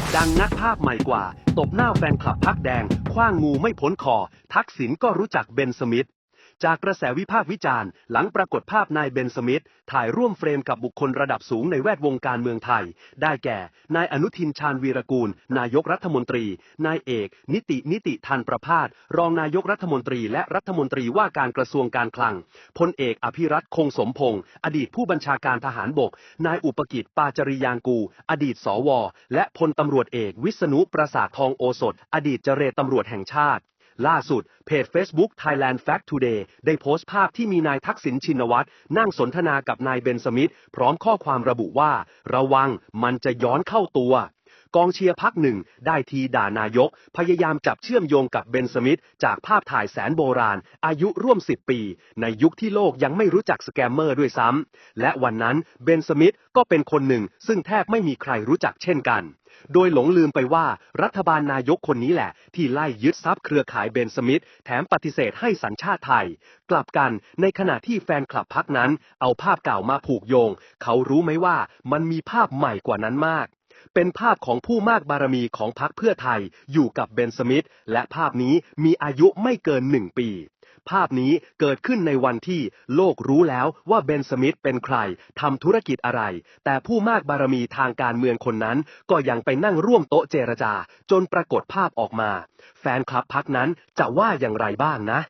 จดังนักภาพใหม่กว่า ตบหน้าแฟนคลับพักแดง คว้างงูไม่พ้นคอ ทักษิณก็รู้จักเบนสมิธ จากกระแสวิพากษ์วิจารณ์ หลังปรากฏภาพนายเบนสมิธถ่ายร่วมเฟรมกับบุคคลระดับสูงในแวดวงการเมืองไทย ได้แก่ นายอนุทินชาญวีรกูล นายกรัฐมนตรี นายเอก นิตินิติทันประพาสรองนายกรัฐมนตรี และรัฐมนตรีว่าการกระทรวงการคลังพลเอกอภิรัตคงสมพงศ์อดีตผู้บัญชาการทหารบก นายอุปกิจปาจริยางกู อดีตสว และพลตำรวจเอกวิษณุประสาททองโอสถ อดีตเจเรตำรวจแห่งชาติ ล่าสุด เพจ Facebook Thailand Fact Today ได้โพสต์ภาพที่มีนายทักษิณชินวัตรนั่งสนทนากับนายเบนสมิธพร้อมข้อความระบุว่า ระวังมันจะย้อนเข้าตัว กองเชียร์พักหนึ่งได้ทีด่านายก พยายามจับเชื่อมโยงกับเบนสมิธจากภาพถ่ายแสนโบราณ อายุร่วม 10 ปี ในยุคที่โลกยังไม่รู้จักสแกมเมอร์ด้วยซ้ำ และวันนั้นเบนสมิธก็เป็นคนหนึ่ง ซึ่งแทบไม่มีใครรู้จักเช่นกันโดยหลงลืมไปว่ารัฐบาลนายกคนนี้แหละ ที่ไล่ยึดทรัพย์เครือข่ายเบนสมิธแถมปฏิเสธให้สัญชาติไทย กลับกันในขณะที่แฟนคลับพักนั้น เอาภาพเก่ามาผูกโยง เขารู้ไหมว่ามันมีภาพใหม่กว่านั้นมาก เป็นภาพของผู้มากบารมีของพรรคเพื่อไทยอยู่กับเบนสมิธและภาพนี้มีอายุไม่เกินหนึ่งปี ภาพนี้เกิดขึ้นในวันที่โลกรู้แล้วว่าเบนสมิธเป็นใครทำธุรกิจอะไร แต่ผู้มากบารมีทางการเมืองคนนั้น ก็ยังไปนั่งร่วมโต๊ะเจรจา จนปรากฏภาพออกมา แฟนคลับพักนั้นจะว่าอย่างไรบ้างนะ